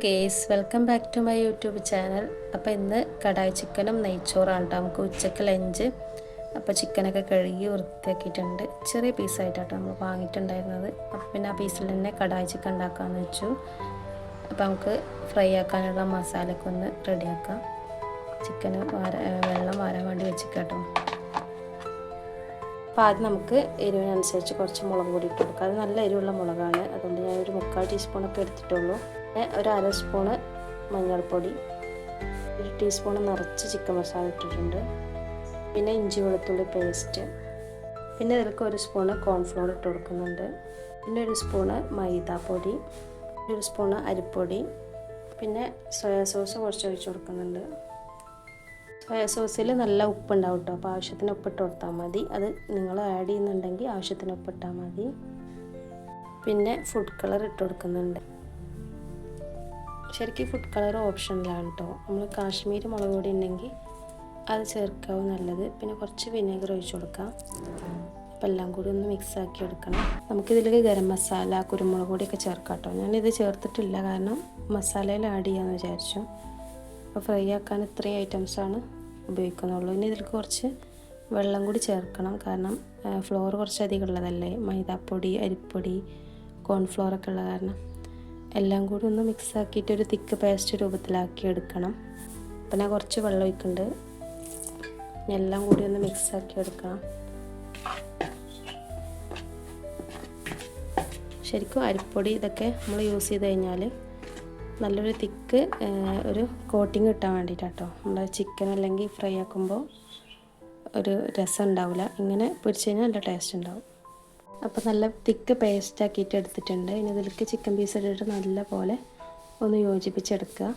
Guys welcome back to my YouTube channel. അപ്പോൾ ഇന്ന് കടായി ചിക്കനും നെയ്ച്ചോറാണ് കേട്ടോ നമുക്ക് ഉച്ചയ്ക്ക് ലഞ്ച് അപ്പോൾ ചിക്കനൊക്കെ കഴുകി വൃത്തിയാക്കിയിട്ടുണ്ട്. ചെറിയ പീസായിട്ടാട്ടോ നമ്മൾ വാങ്ങിയിട്ടുണ്ടായിരുന്നത്. അപ്പോൾ പിന്നെ ആ പീസിൽ തന്നെ കടായി ചിക്കൻ ഉണ്ടാക്കാമെന്ന് വെച്ചു. അപ്പോൾ നമുക്ക് ഫ്രൈ ആക്കാനുള്ള മസാലയൊക്കെ ഒന്ന് റെഡിയാക്കാം ചിക്കന് വാര വെള്ളം വാരാൻ വേണ്ടി വെച്ചിട്ടോ അപ്പോൾ ആദ്യം നമുക്ക് എരിവിനനുസരിച്ച് കുറച്ച് മുളക് പൊടി ഇട്ട് കൊടുക്കാം. അത് നല്ല എരിവുള്ള മുളകാണ്. അതുകൊണ്ട് ഞാൻ ഒരു മുക്കാൽ ടീസ്പൂണൊക്കെ എടുത്തിട്ടുള്ളൂ. ഒരു അര സ്പൂണ് മഞ്ഞൾപ്പൊടി ഒരു ടീസ്പൂൺ നിറച്ച് ചിക്കൻ മസാല ഇട്ടിട്ടുണ്ട്. പിന്നെ ഇഞ്ചി വെളുത്തുള്ളി പേസ്റ്റ്. പിന്നെ ഇതിലേക്ക് ഒരു സ്പൂണ് കോൺഫ്ലോർ ഇട്ട് കൊടുക്കുന്നുണ്ട്. പിന്നെ ഒരു സ്പൂണ് മൈദാപ്പൊടി ഒരു സ്പൂണ് അരിപ്പൊടി പിന്നെ സോയാ സോസ് കുറച്ച് ഒഴിച്ച് കൊടുക്കുന്നുണ്ട്. സോയാ സോസിൽ നല്ല ഉപ്പുണ്ടാവും കേട്ടോ അപ്പോൾ ആവശ്യത്തിന് ഉപ്പിട്ട് കൊടുത്താൽ മതി. അത് നിങ്ങൾ ആഡ് ചെയ്യുന്നുണ്ടെങ്കിൽ ആവശ്യത്തിന് ഉപ്പിട്ടാൽ മതി. പിന്നെ ഫുഡ് കളർ ഇട്ട് കൊടുക്കുന്നുണ്ട്. ശരിക്കും ഫുഡ് കളർ ഓപ്ഷനിലാണ് കേട്ടോ നമ്മൾ കാശ്മീർ മുളക് പൊടി ഉണ്ടെങ്കിൽ അത് ചേർക്കാവും നല്ലത്. പിന്നെ കുറച്ച് വിനേഗർ ഒഴിച്ച് കൊടുക്കാം. അപ്പോൾ എല്ലാം കൂടി ഒന്ന് മിക്സ് ആക്കി എടുക്കണം. നമുക്കിതിലേക്ക് ഗരം മസാല കുരുമുളക് പൊടിയൊക്കെ ചേർക്കാം കേട്ടോ ഞാനിത് ചേർത്തിട്ടില്ല കാരണം മസാലയിൽ ആഡ് ചെയ്യാമെന്ന് വിചാരിച്ചു. അപ്പോൾ ഫ്രൈ ആക്കാൻ ഇത്രയും ഐറ്റംസാണ് ഉപയോഗിക്കുന്നുള്ളൂ. ഇനി ഇതിലേക്ക് കുറച്ച് വെള്ളം കൂടി ചേർക്കണം. കാരണം ഫ്ലോർ കുറച്ചധികം ഉള്ളതല്ലേ? മൈദാപ്പൊടി അരിപ്പൊടി കോൺഫ്ലോർ ഒക്കെ ഉള്ള കാരണം. എല്ലാം കൂടി ഒന്ന് മിക്സ് ആക്കിയിട്ട് ഒരു തിക്ക് പേസ്റ്റ് രൂപത്തിലാക്കി എടുക്കണം. അപ്പം ഞാൻ കുറച്ച് വെള്ളം ഒഴിക്കുന്നുണ്ട്. എല്ലാം കൂടി ഒന്ന് മിക്സ് ആക്കി എടുക്കണം. ശരിക്കും അരിപ്പൊടി ഇതൊക്കെ നമ്മൾ യൂസ് ചെയ്ത് കഴിഞ്ഞാൽ നല്ലൊരു തിക്ക് ഒരു കോട്ടിങ് കിട്ടാൻ വേണ്ടിയിട്ടാട്ടോ നമ്മൾ ചിക്കൻ അല്ലെങ്കിൽ ഫ്രൈ ആക്കുമ്പോൾ ഒരു രസം ഉണ്ടാവില്ല. ഇങ്ങനെ പൊരിച്ച് കഴിഞ്ഞാൽ നല്ല ടേസ്റ്റ് ഉണ്ടാവും. അപ്പോൾ നല്ല തിക്ക് പേസ്റ്റ് ആക്കിയിട്ട് എടുത്തിട്ടുണ്ട്. ഇനി അതിലേക്ക് ചിക്കൻ പീസ് ഇട്ടിട്ട് നല്ല പോലെ ഒന്ന് യോജിപ്പിച്ചെടുക്കുക.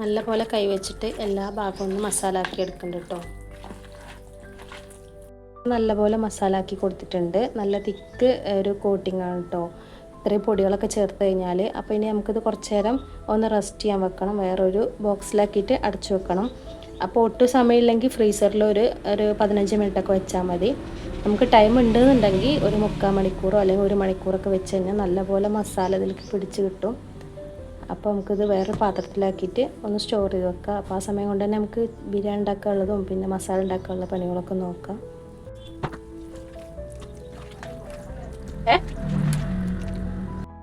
നല്ലപോലെ കൈവച്ചിട്ട് എല്ലാ ഭാഗവും ഒന്ന് മസാല ആക്കി എടുക്കുന്നുണ്ട് കേട്ടോ നല്ലപോലെ മസാല ആക്കി കൊടുത്തിട്ടുണ്ട്. നല്ല തിക്ക് ഒരു കോട്ടിംഗ് ആണ് കേട്ടോ ഇത്രയും പൊടികളൊക്കെ ചേർത്ത് കഴിഞ്ഞാൽ അപ്പോൾ ഇനി നമുക്കിത് കുറച്ച് നേരം ഒന്ന് റെസ്റ്റ് ചെയ്യാൻ വെക്കണം. വേറൊരു ബോക്സിലാക്കിയിട്ട് അടച്ചു വെക്കണം. അപ്പോൾ ഒട്ടും സമയമില്ലെങ്കിൽ ഫ്രീസറിൽ ഒരു ഒരു പതിനഞ്ച് മിനിറ്റൊക്കെ വെച്ചാൽ മതി. നമുക്ക് ടൈം ഉണ്ടെന്നുണ്ടെങ്കിൽ ഒരു മുക്കാൽ മണിക്കൂറോ അല്ലെങ്കിൽ ഒരു മണിക്കൂറൊക്കെ വെച്ച് കഴിഞ്ഞാൽ നല്ലപോലെ മസാല ഇതിലേക്ക് പിടിച്ച് കിട്ടും. അപ്പോൾ നമുക്കിത് വേറെ പാത്രത്തിലാക്കിയിട്ട് ഒന്ന് സ്റ്റോർ ചെയ്ത് വെക്കാം. അപ്പോൾ ആ സമയം കൊണ്ട് തന്നെ നമുക്ക് ബിരിയാണി ഉണ്ടാക്കാനുള്ളതും പിന്നെ മസാല ഉണ്ടാക്കാനുള്ള പണികളൊക്കെ നോക്കാം.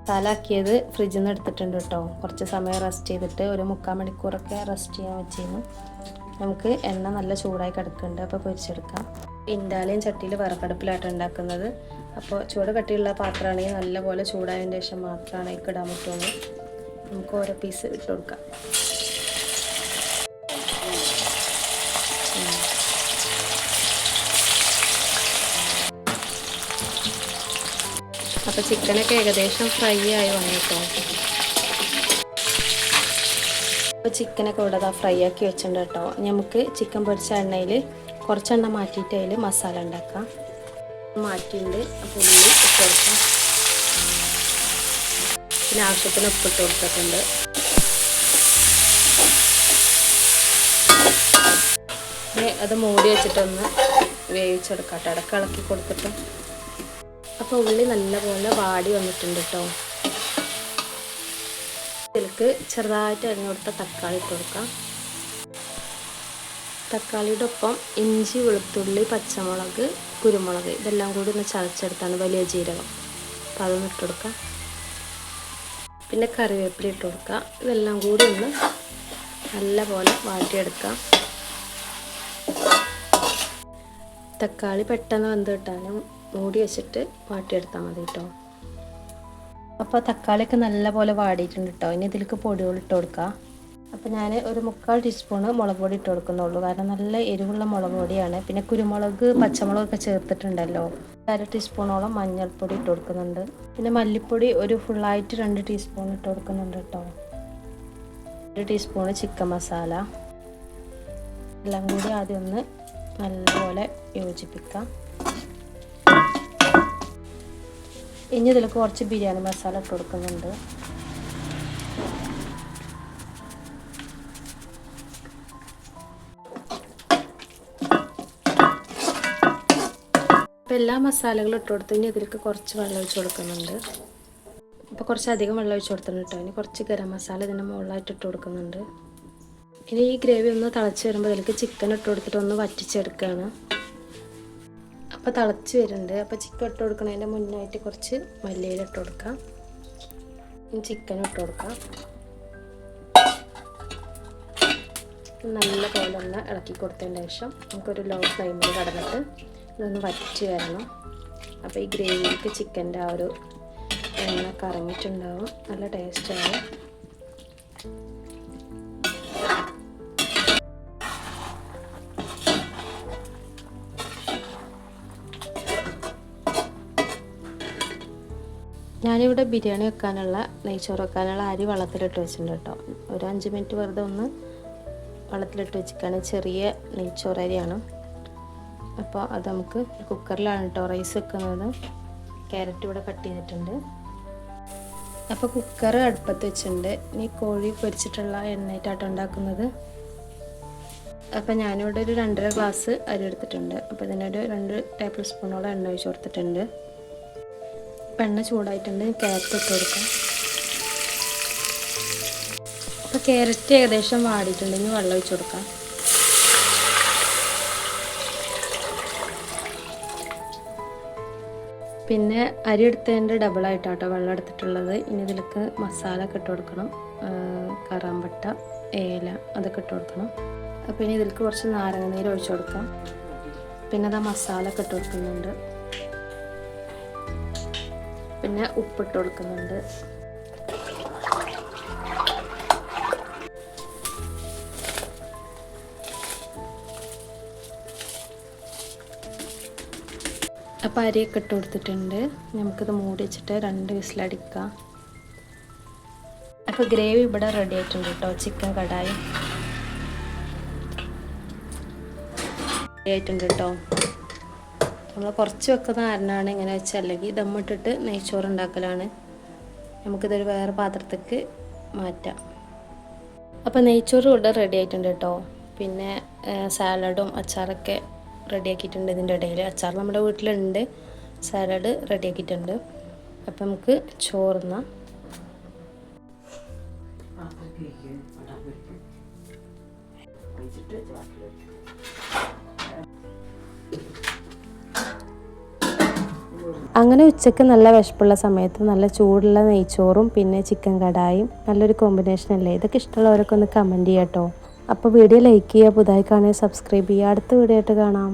മസാലാക്കിയത് ഫ്രിഡ്ജിൽ നിന്ന് എടുത്തിട്ടുണ്ട് കേട്ടോ കുറച്ച് സമയം റെസ്റ്റ് ചെയ്തിട്ട് ഒരു മുക്കാൽ മണിക്കൂറൊക്കെ റെസ്റ്റ് ചെയ്യാൻ വെച്ചിരുന്നു. നമുക്ക് എണ്ണ നല്ല ചൂടായി കിടക്കുന്നുണ്ട്. അപ്പോൾ പൊരിച്ചെടുക്കാം. ഇൻഡാലിയൻ ചട്ടിയിൽ വിറകടുപ്പിലായിട്ട് ഉണ്ടാക്കുന്നത്. അപ്പോൾ ചൂട് കട്ടിയുള്ള പാത്രമാണെങ്കിൽ നല്ലപോലെ ചൂടായതിന് ശേഷം മാത്രമാണ് അതിൽ ഇടാൻ പറ്റുള്ളൂ. നമുക്ക് ഓരോ പീസ് ഇട്ട് കൊടുക്കാം. അപ്പോൾ ചിക്കനൊക്കെ ഏകദേശം ഫ്രൈ ആയി വന്നിട്ടോ. അപ്പോൾ ചിക്കനൊക്കെ ഇവിടെ അതാ ഫ്രൈ ആക്കി വെച്ചിട്ടുണ്ട് കേട്ടോ. നമുക്ക് ചിക്കൻ പൊരിച്ച എണ്ണയിൽ കുറച്ചെണ്ണ മാറ്റിയിട്ട് അതിൽ മസാല ഉണ്ടാക്കാം. മാറ്റിയിട്ടുണ്ട്. അപ്പോൾ ഉള്ളി കൊടുക്കാം പിന്നെ ആവശ്യത്തിന് ഉപ്പിട്ട് കൊടുത്തിട്ടുണ്ട്. അത് മൂടി വെച്ചിട്ടൊന്ന് വേവിച്ചെടുക്കാം കേട്ടോ. ഇടയ്ക്ക് ഇളക്കി കൊടുത്തിട്ട്. അപ്പോൾ ഉള്ളി നല്ലപോലെ വാടി വന്നിട്ടുണ്ട് കേട്ടോ ഇതിലേക്ക് ചെറുതായിട്ട് അരിഞ്ഞു കൊടുത്ത തക്കാളി ഇട്ട് കൊടുക്കാം. തക്കാളിയുടെ ഒപ്പം ഇഞ്ചി വെളുത്തുള്ളി പച്ചമുളക് കുരുമുളക് ഇതെല്ലാം കൂടി ഒന്ന് ചതച്ചെടുത്താണ് വലിയ ജീരകം. അപ്പം അതൊന്ന് ഇട്ട് കൊടുക്കാം. പിന്നെ കറിവേപ്പില ഇട്ട് കൊടുക്കുക ഇതെല്ലാം കൂടി ഒന്ന് നല്ലപോലെ വാട്ടിയെടുക്കാം. തക്കാളി പെട്ടെന്ന് വെന്ത് കിട്ടാനും മൂടി വെച്ചിട്ട് വാട്ടിയെടുത്താൽ മതി കേട്ടോ അപ്പോൾ തക്കാളിയൊക്കെ നല്ലപോലെ വാടിയിട്ടുണ്ട് കേട്ടോ ഇനി ഇതിലേക്ക് പൊടികൾ ഇട്ട് കൊടുക്കുക അപ്പോൾ ഞാൻ ഒരു മുക്കാൽ ടീസ്പൂണ് മുളക് പൊടി ഇട്ട് കൊടുക്കുന്നുള്ളൂ. കാരണം നല്ല എരിവുള്ള മുളക് പൊടിയാണ്. പിന്നെ കുരുമുളക് പച്ചമുളകൊക്കെ ചേർത്തിട്ടുണ്ടല്ലോ. അര ടീസ്പൂണോളം മഞ്ഞൾപ്പൊടി ഇട്ട് കൊടുക്കുന്നുണ്ട്. പിന്നെ മല്ലിപ്പൊടി ഒരു ഫുള്ളായിട്ട് രണ്ട് ടീസ്പൂൺ ഇട്ട് കൊടുക്കുന്നുണ്ട് കേട്ടോ ഒരു ടീസ്പൂണ് ചിക്കൻ മസാല. എല്ലാം കൂടി ആദ്യം ഒന്ന് നല്ലപോലെ യോജിപ്പിക്കാം. ഇനി ഇതിൽ കുറച്ച് ബിരിയാണി മസാല ഇട്ട് കൊടുക്കുന്നുണ്ട്. അപ്പം എല്ലാ മസാലകളും ഇട്ട് കൊടുത്ത് ഇനി ഇതിലേക്ക് കുറച്ച് വെള്ളം ഒഴിച്ച് കൊടുക്കുന്നുണ്ട്. അപ്പോൾ കുറച്ച് അധികം വെള്ളം ഒഴിച്ച് കൊടുത്തിട്ടുണ്ട് കേട്ടോ. ഇനി കുറച്ച് ഗരം മസാല ഇതിന് മുകളിലായിട്ട് ഇട്ട് കൊടുക്കുന്നുണ്ട്. ഇനി ഈ ഗ്രേവി ഒന്ന് തിളച്ച് വരുമ്പോൾ ഇതിലേക്ക് ചിക്കൻ ഇട്ട് കൊടുത്തിട്ട് ഒന്ന് വറ്റിച്ചെടുക്കുകയാണ് അപ്പോൾ തിളച്ച് വരുന്നുണ്ട്. അപ്പോൾ ചിക്കൻ ഇട്ട് കൊടുക്കുന്നതിന്റെ മുന്നായിട്ട് കുറച്ച് മല്ലിയില ഇട്ട് കൊടുക്കാം. ചിക്കൻ ഇട്ട് കൊടുക്കാം. നല്ല പോലെ ഒന്ന് ഇളക്കി കൊടുത്തതിന് ശേഷം നമുക്കൊരു ലോ ഫ്ലെയിമിൽ കടന്നിട്ട് ഇതൊന്ന് വറ്റി വരണം. അപ്പോൾ ഈ ഗ്രേവിക്ക് ചിക്കന്റെ ആ ഒരു എണ്ണ കറങ്ങിയിട്ടുണ്ടാവും. നല്ല ടേസ്റ്റാവും ഞാനിവിടെ ബിരിയാണി വെക്കാനുള്ള നെയ്ച്ചോറ് വെക്കാനുള്ള അരി വെള്ളത്തിലിട്ട് വെച്ചിട്ടുണ്ട് കേട്ടോ. ഒരു അഞ്ച് മിനിറ്റ് വെറുതെ ഒന്ന് വെള്ളത്തിലിട്ട് വെച്ചിരിക്കുകയാണ്. ചെറിയ നെയ്ച്ചോറ് അരിയാണ്. അപ്പോൾ അത് നമുക്ക് കുക്കറിലാണ് കേട്ടോ റൈസ് വെക്കുന്നത്. ക്യാരറ്റ് ഇവിടെ കട്ട് ചെയ്തിട്ടുണ്ട്. അപ്പോൾ കുക്കർ അടുപ്പത്ത് വെച്ചിട്ടുണ്ട്. ഇനി കോഴി പൊരിച്ചിട്ടുള്ള എണ്ണയിട്ടാട്ടോ ഉണ്ടാക്കുന്നത്. അപ്പോൾ ഞാനിവിടെ ഒരു രണ്ടര ഗ്ലാസ് അരി എടുത്തിട്ടുണ്ട്. അപ്പോൾ ഇതിനൊരു രണ്ട് ടേബിൾ സ്പൂണോളം എണ്ണ ഒഴിച്ച് കൊടുത്തിട്ടുണ്ട്. ഇപ്പം എണ്ണ ചൂടായിട്ടുണ്ട്. ക്യാരറ്റ് ഇട്ട് കൊടുക്കാം. അപ്പോൾ ക്യാരറ്റ് ഏകദേശം വാടിയിട്ടുണ്ടെങ്കിൽ വെള്ളം ഒഴിച്ച് കൊടുക്കാം. പിന്നെ അരി എടുത്തതിന്റെ ഡബിളായിട്ടാട്ടോ വെള്ളം എടുത്തിട്ടുള്ളത്. ഇനി ഇതിലേക്ക് മസാല ഒക്കെ ഇട്ട് കൊടുക്കണം. കറാമ്പട്ട ഏല അതൊക്കെ ഇട്ട് കൊടുക്കണം. അപ്പോൾ ഇനി ഇതിലേക്ക് കുറച്ച് നാരങ്ങ നീര് ഒഴിച്ചു കൊടുക്കാം. പിന്നെ അതാ മസാല ഒക്കെ ഇട്ട് കൊടുക്കുന്നുണ്ട്. പിന്നെ ഉപ്പിട്ട് കൊടുക്കുന്നുണ്ട്. അപ്പം അരിയൊക്കെ ഇട്ട് കൊടുത്തിട്ടുണ്ട്. നമുക്കിത് മൂടി വെച്ചിട്ട് രണ്ട് വിസിലടിക്കാം. അപ്പോൾ ഗ്രേവി ഇവിടെ റെഡി ആയിട്ടുണ്ട് കേട്ടോ ചിക്കൻ കടായി. റെഡി ആയിട്ടുണ്ട് കേട്ടോ. നമ്മൾ കുറച്ച് വെക്കുന്ന കാരണമാണ് ഇങ്ങനെ വെച്ചാൽ അല്ലെങ്കിൽ ദമ്മിട്ടിട്ട് നെയ്ച്ചോറ് ഉണ്ടാക്കലാണ് നമുക്കിതൊരു വേറെ പാത്രത്തേക്ക് മാറ്റാം. അപ്പോൾ നെയ്ച്ചോറ് ഇവിടെ റെഡി ആയിട്ടുണ്ട് കേട്ടോ. പിന്നെ സാലഡും അച്ചാറൊക്കെ റെഡിയാക്കിയിട്ടുണ്ട് ഇതിന്റെ ഇടയിൽ അച്ചാർ നമ്മുടെ വീട്ടിലുണ്ട്. സാലഡ് റെഡിയാക്കിയിട്ടുണ്ട് അപ്പം നമുക്ക് ചോറുന്ന. അങ്ങനെ ഉച്ചയ്ക്ക് നല്ല വിശപ്പുള്ള സമയത്ത് നല്ല ചൂടുള്ള നെയ്ച്ചോറും പിന്നെ ചിക്കൻ കടായും നല്ലൊരു കോമ്പിനേഷൻ അല്ലേ? ഇതൊക്കെ ഇഷ്ടമുള്ളവരൊക്കെ ഒന്ന് കമന്റ് ചെയ്യാം കേട്ടോ അപ്പോൾ വീഡിയോ ലൈക്ക് ചെയ്യുക പുതുതായി കാണുക സബ്സ്ക്രൈബ് ചെയ്യുക. അടുത്ത വീഡിയോ ആയിട്ട് കാണാം.